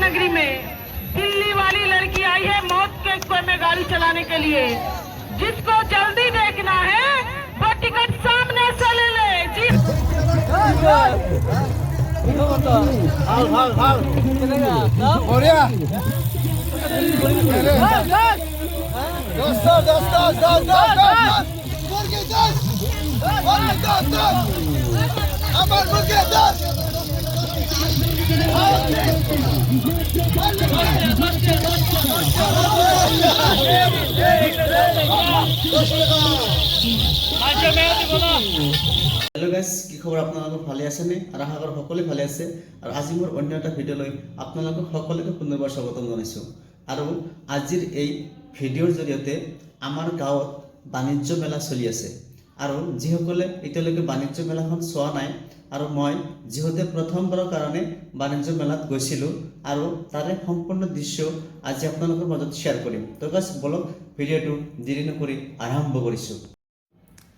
नगरी में दिल्ली वाली लड़की आई है मौत के कुएँ में गाड़ी चलाने के लिए। जिसको जल्दी देखना है, वो टिकट सामने से ले ले। जी। हाँ, हाँ, हाँ। হেল্ল' গাইজ কি খবৰ আপোনালোকৰ ভালে আছেনে? আৰু আশা কৰোঁ সকলোৱে ভালে আছে। আৰু আজি মোৰ অন্য এটা ভিডিঅ' লৈ আপোনালোকক সকলোকে পুনৰবাৰ স্বাগতম জনাইছোঁ। আৰু আজিৰ এই ভিডিঅ'ৰ জৰিয়তে আমাৰ গাঁৱত বাণিজ্য মেলা চলি আছে। আৰু যিসকলে এতিয়ালৈকে বাণিজ্য মেলাখন চোৱা নাই আৰু মই যিহেতু প্ৰথমবাৰৰ কাৰণে বাণিজ্য মেলাত গৈছিলোঁ আৰু তাৰে সম্পূৰ্ণ দৃশ্য আজি আপোনালোকৰ মাজত শ্বেয়াৰ কৰিম। তো গাইজ বলক ভিডিঅ'টো দেৰি নকৰি আৰম্ভ কৰিছোঁ।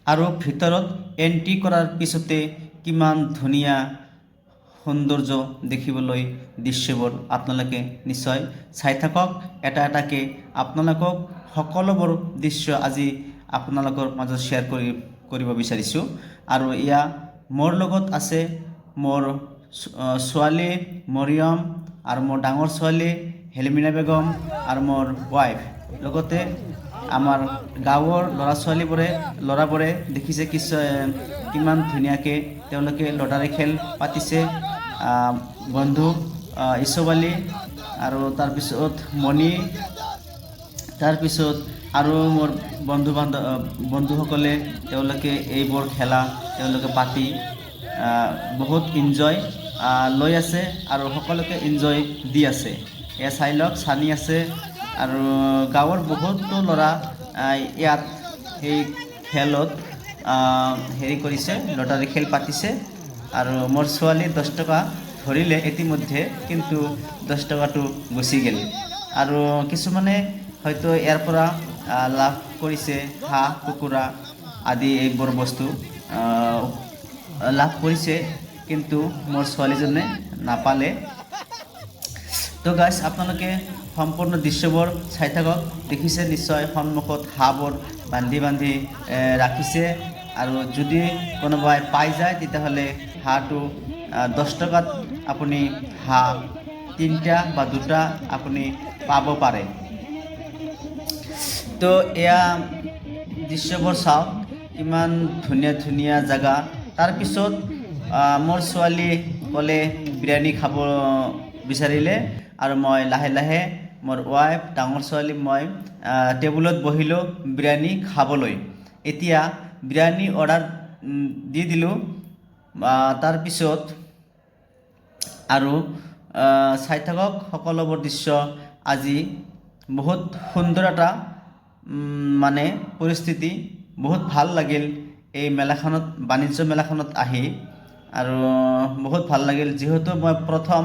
আৰু ভিতৰত এণ্ট্ৰি কৰাৰ পিছতে কিমান ধুনীয়া সৌন্দৰ্য দেখিবলৈ দৃশ্যবোৰ আপোনালোকে নিশ্চয় চাই থাকক। এটা এটাকৈ আপোনালোকক সকলোবোৰ দৃশ্য আজি আপোনালোকৰ মাজত শ্বেয়াৰ কৰি কৰিব বিচাৰিছোঁ। আৰু এয়া মোৰ লগত আছে মোৰ ছোৱালী মৰিয়ম আৰু মোৰ ডাঙৰ ছোৱালী হেলমিনা বেগম আৰু মোৰ ৱাইফ লগতে আমাৰ গাঁৱৰ ল'ৰা ছোৱালীবোৰে, ল'ৰাবোৰে দেখিছে কিছু কিমান ধুনীয়াকৈ তেওঁলোকে লটাৰী খেল পাতিছে। বন্ধু ইছবালী আৰু তাৰপিছত মণি, তাৰপিছত আৰু মোৰ বন্ধু বান্ধৱ বন্ধুসকলে তেওঁলোকে এইবোৰ খেলা, তেওঁলোকে পাতি বহুত ইনজয় লৈ আছে আৰু সকলোকে ইনজয় দি আছে। এয়া চাই লওক, চানি আছে আৰু গাঁৱৰ বহুতো ল'ৰা ইয়াত সেই খেলত হেৰি কৰিছে, লটাৰী খেল পাতিছে আৰু মোৰ ছোৱালী দহ টকা ধৰিলে ইতিমধ্যে, কিন্তু দহ টকাটো গুচি গ'ল। আৰু কিছুমানে হয়তো ইয়াৰ পৰা লাভ কৰিছে হাঁহ কুকুৰা আদি এইবোৰ বস্তু। লাভ কৰিছে কিন্তু মোৰ ছোৱালীজনে নাপালে। তো গাইজ আপোনালোকে সম্পূৰ্ণ দৃশ্যবোৰ চাই থাকক। দেখিছে নিশ্চয় সন্মুখত হাঁহবোৰ বান্ধি বান্ধি ৰাখিছে। আৰু যদি কোনোবাই পাই যায়, তেতিয়াহ'লে হাঁহটো দহ টকাত আপুনি হাঁহ তিনিটা বা দুটা আপুনি পাব পাৰে। তো এয়া দৃশ্যবোৰ চাওক, ইমান ধুনীয়া ধুনীয়া জেগা। তাৰপিছত মোৰ ছোৱালী ক'লে বিৰিয়ানী খাব বিচাৰিলে আৰু মই লাহে লাহে মোৰ ৱাইফ ডাঙৰ ছোৱালী মই টেবুলত বহিলোঁ বিৰিয়ানী খাবলৈ। এতিয়া বিৰিয়ানী অৰ্ডাৰ দি দিলোঁ। তাৰপিছত আৰু চাই থাকক সকলোবোৰ দৃশ্য আজি। বহুত সুন্দৰ এটা মানে পৰিস্থিতি বহুত ভালো লাগিল এই মেলাখনত, বাণিজ্য মেলাখনত আহি। আৰু বহুত ভালো লাগিল, যিহেতু মই প্ৰথম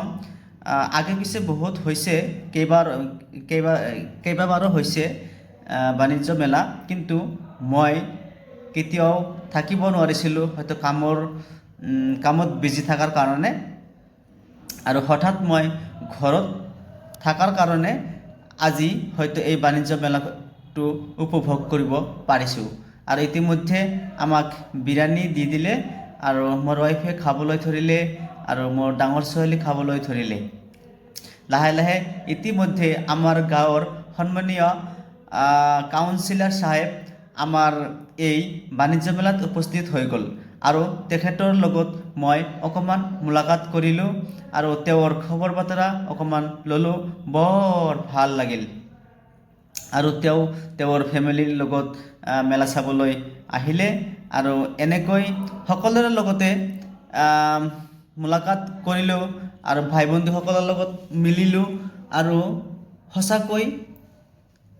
আগে পিছে বহুত হৈছে, কেইবাৰ, কেইবা, কেইবাবাৰো হৈছে বাণিজ্য মেলা। কিন্তু মই কেতিয়াও থাকিব নোৱাৰিছিলোঁ, হয়তো কামৰ কামত বিজি থকাৰ কাৰণে। আৰু হঠাৎ মই ঘৰত থকাৰ কাৰণে আজি হয়তো এই বাণিজ্য মেলাটো উপভোগ কৰিব পাৰিছোঁ আৰু ইতিমধ্যে আমাক বিৰিয়ানী দি দিলে আৰু মোৰ ৱাইফে খাবলৈ ধৰিলে আৰু মোৰ ডাঙৰ ছোৱালী খাবলৈ ধৰিলে। লাহে লাহে ইতিমধ্যে আমাৰ গাঁৱৰ সন্মানীয় কাউন্সিলৰ চাহেব আমাৰ এই বাণিজ্য মেলাত উপস্থিত হৈ গ'ল। আৰু তেখেতৰ লগত মই অকণমান মোলাকাত কৰিলোঁ, আৰু তেওঁৰ খবৰ বতৰা অকণমান ল'লোঁ। বৰ ভালো লাগিল। আৰু তেওঁ, তেওঁৰ ফেমিলিৰ লগত মেলা চাবলৈ আহিলে। আৰু এনেকৈ সকলোৰে লগতে মোলাকাত কৰিলোঁ আৰু ভাই বন্ধুসকলৰ লগত মিলিলোঁ। আৰু সঁচাকৈ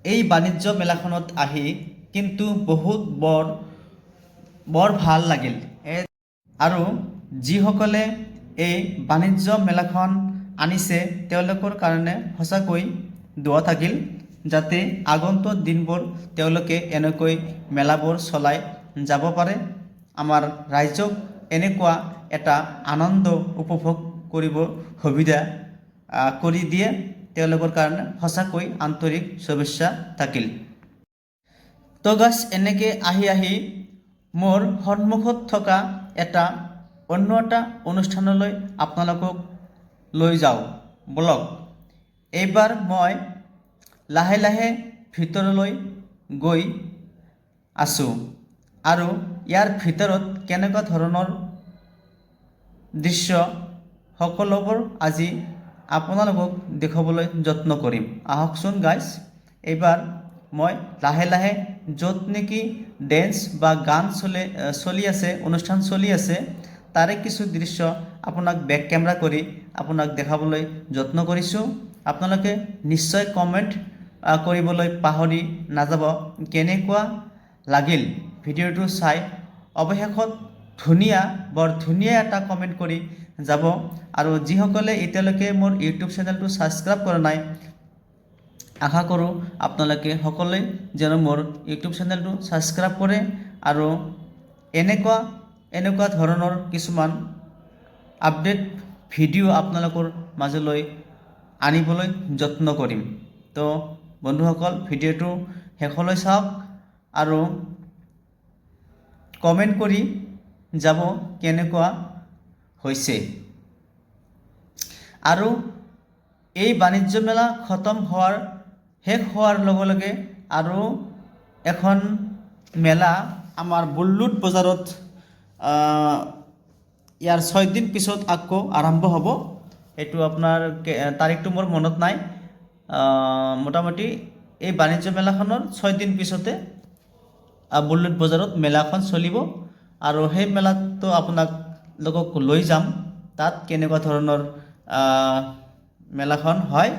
এই বাণিজ্য মেলাখনত আহি কিন্তু বহুত বৰ বৰ ভালো লাগিল। আৰু যিসকলে এই বাণিজ্য মেলাখন আনিছে, তেওঁলোকৰ কাৰণে সঁচাকৈ দোৱা থাকিল। যাতে আগন্তুক দিনবোৰ তেওঁলোকে এনেকৈ মেলাবোৰ চলাই যাব পাৰে। আমাৰ ৰাইজক এনেকুৱা এটা আনন্দ উপভোগ কৰিব সুবিধা কৰি দিয়ে। তেওঁলোকৰ কাৰণে সঁচাকৈ আন্তৰিক শুভেচ্ছা থাকিল। তো গাছ এনেকৈ আহি আহি মোৰ সন্মুখত থকা এটা অন্য এটা অনুষ্ঠানলৈ আপোনালোকক লৈ যাওঁ। বলক এইবাৰ মই লাহে লাহে ভিতৰলৈ গৈ আছোঁ। আৰু ইয়াৰ ভিতৰত কেনেকুৱা ধৰণৰ দৃশ্য সকলোবোৰ আজি আপোনালোকক দেখুৱাবলৈ যত্ন কৰিম। আহকচোন গাইজ এইবাৰ মই লাহে লাহে য'ত নেকি ডেন্স বা গান চলে, চলি আছে, অনুষ্ঠান চলি আছে, তাৰে কিছু দৃশ্য আপোনাক বেক কেমেৰা কৰি আপোনাক দেখাবলৈ যত্ন কৰিছোঁ। আপোনালোকে নিশ্চয় কমেণ্ট কৰিবলৈ পাহৰি নাযাব। কেনেকুৱা লাগিল ভিডিঅ'টো চাই? অৱশেষত ধুনীয়া, বৰ ধুনীয়া এটা কমেণ্ট কৰি যাব। আৰু যিসকলে এতিয়ালৈকে মোৰ ইউটিউব চেনেলটো ছাবস্ক্ৰাইব কৰা নাই, আশা কৰোঁ আপোনালোকে সকলোৱে যেন মোৰ ইউটিউব চেনেলটো ছাবস্ক্ৰাইব কৰে আৰু এনেকুৱা এনেকুৱা ধৰণৰ কিছুমান আপডেট ভিডিঅ' আপোনালোকৰ মাজলৈ আনিবলৈ যত্ন কৰিম। তো বন্ধুসকল, ভিডিঅ'টো শেষলৈ চাওক আৰু কমেণ্ট কৰি যাব কেনেকুৱা হৈছে। আৰু এই বাণিজ্য মেলা খতম হোৱাৰ, শেষ হোৱাৰ লগে লগে আৰু এখন মেলা আমাৰ বুল্লুট বজাৰত ইয়াৰ ছয়দিন পিছত আকৌ আৰম্ভ হ'ব। এইটো আপোনাৰ তাৰিখটো মোৰ মনত নাই। মোটামুটি এই বাণিজ্য মেলাখনৰ ছয়দিন পিছতে বুল্লুট বজাৰত মেলাখন চলিব। আৰু সেই মেলাতো আপোনাক লোকক লৈ যাম। তাত কেনেকুৱা ধৰণৰ মেলাখন হয়,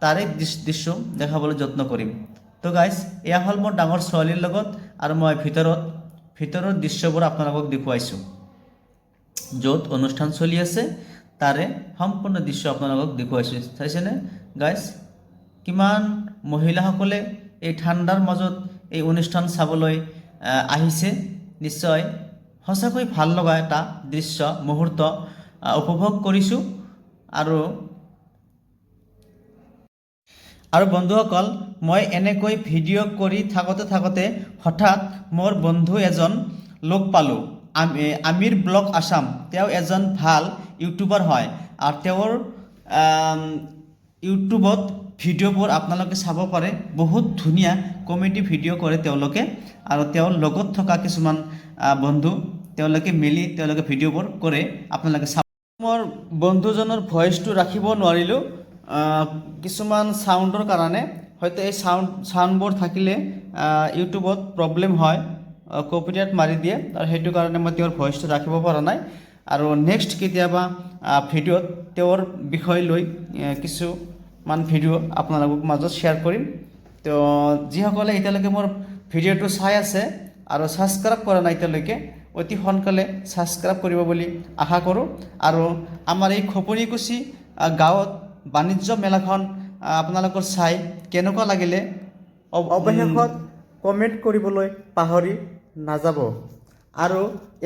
তাৰে দৃশ- দৃশ্য দেখাবলৈ যত্ন কৰিম। তো গাইজ এয়া হ'ল মোৰ ডাঙৰ ছোৱালীৰ লগত আৰু মই ভিতৰত, ভিতৰৰ দৃশ্যবোৰ আপোনালোকক দেখুৱাইছোঁ। য'ত অনুষ্ঠান চলি আছে, তাৰে সম্পূৰ্ণ দৃশ্য আপোনালোকক দেখুৱাইছোঁ। চাইছেনে? গাইজ কিমান মহিলাসকলে এই ঠাণ্ডাৰ মাজত এই অনুষ্ঠান চাবলৈ আহিছে, নিশ্চয় সঁচাকৈ ভালো লগা এটা দৃশ্য, মুহূৰ্ত উপভোগ কৰিছোঁ আৰু আৰু বন্ধুসকল, মই এনেকৈ ভিডিঅ' কৰি থাকোঁতে থাকোঁতে হঠাৎ মোৰ বন্ধু এজন লগ পালোঁ। আম- আমিৰ ব্লগ আছাম তেওঁ এজন ভালো ইউটিউবাৰ হয় আৰু তেওঁৰ ইউটিউবত ভিডিঅ'বোৰ আপোনালোকে চাব পাৰে। বহুত ধুনীয়া কমেডি ভিডিঅ' কৰে তেওঁলোকে আৰু তেওঁৰ লগত থকা কিছুমান বন্ধু তেওঁলোকে মিলি তেওঁলোকে ভিডিঅ'বোৰ কৰে। আপোনালোকে চাব মোৰ বন্ধুজনৰ ভইচটো ৰাখিব নোৱাৰিলোঁ। কিছুমান চাউণ্ডৰ কাৰণে। হয়তো এই চাউণ্ড চাউণ্ডবোৰ থাকিলে ইউটিউবত প্ৰব্লেম হয় কপিৰাইট মাৰি দিয়ে। আৰু সেইটো কাৰণে মই তেওঁৰ ভইচটো ৰাখিব পৰা নাই। আৰু নেক্সট কেতিয়াবা ভিডিঅ'ত তেওঁৰ বিষয় লৈ আহ, কিছুমান ভিডিঅ' আপোনালোকক মাজত শ্বেয়াৰ কৰিম। তো যিসকলে এতিয়ালৈকে মোৰ ভিডিঅ'টো চাই আছে আৰু ছাবস্ক্ৰাইব কৰা নাই এতিয়ালৈকে অতি সোনকালে ছাবস্ক্ৰাইব কৰিব বুলি আশা কৰোঁ। আৰু আমাৰ এই খপৰিকুচি আহ, গাঁৱত বাণিজ্য মেলাখন আপোনালোকৰ চাই কেনেকুৱা লাগিলে অৱশেষত কমেণ্ট কৰিবলৈ পাহৰি নাযাব। আৰু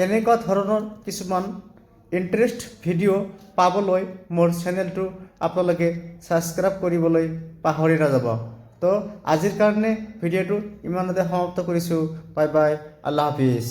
এনেকুৱা ধৰণৰ কিছুমান ইণ্টাৰেষ্ট ভিডিঅ' পাবলৈ মোৰ চেনেলটো আপোনালোকে ছাবস্ক্ৰাইব কৰিবলৈ পাহৰি নাযাব। তো আজিৰ কাৰণে ভিডিঅ'টো ইমানতে সমাপ্ত কৰিছোঁ। Bye bye. আল্লাহ হাফিজ।